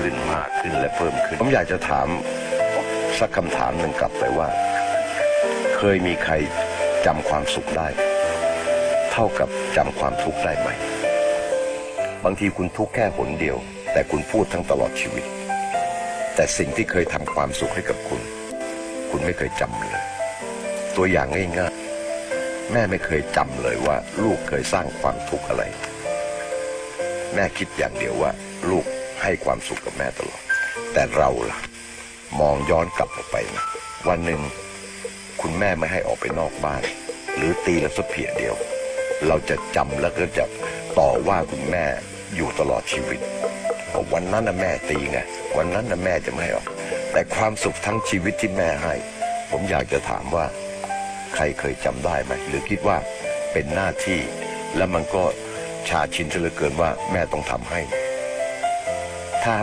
ขึ้นมากขึ้นและเพิ่มขึ้น ผมอยากจะถามสักคำถามหนึ่งกลับไปว่า เคยมีใครจำความสุขได้ เท่ากับจำความทุกข์ได้ไหม บางทีคุณทุกข์แค่หนเดียว แต่คุณพูดทั้งตลอดชีวิต แต่สิ่งที่เคยทำความสุขให้กับคุณ คุณไม่เคยจำเลย ตัวอย่างง่ายๆ แม่ไม่เคยจำเลยว่า ลูกเคยสร้างความทุกข์อะไร แม่คิดอย่างเดียวว่า ลูก ให้ความสุขกับแม่ตลอด แต่เราล่ะ มองย้อนกลับออกไปนะวันหนึ่งคุณแม่ไม่ให้ออกไปนอกบ้าน หรือตีแล้วสักเพียเดียว เราจะจำแล้วก็จะต่อว่าคุณแม่อยู่ตลอดชีวิตวันนั้นนะแม่ตีไงวันนั้นนะแม่จะไม่ให้ออก แต่ความสุขทั้งชีวิตที่แม่ให้ ผมอยากจะถามว่า ใครเคยจำได้ไหมหรือคิดว่าเป็นหน้าที่ แล้วมันก็ชาชินเหลือเกินว่าแม่ต้องทำให้ ถ้า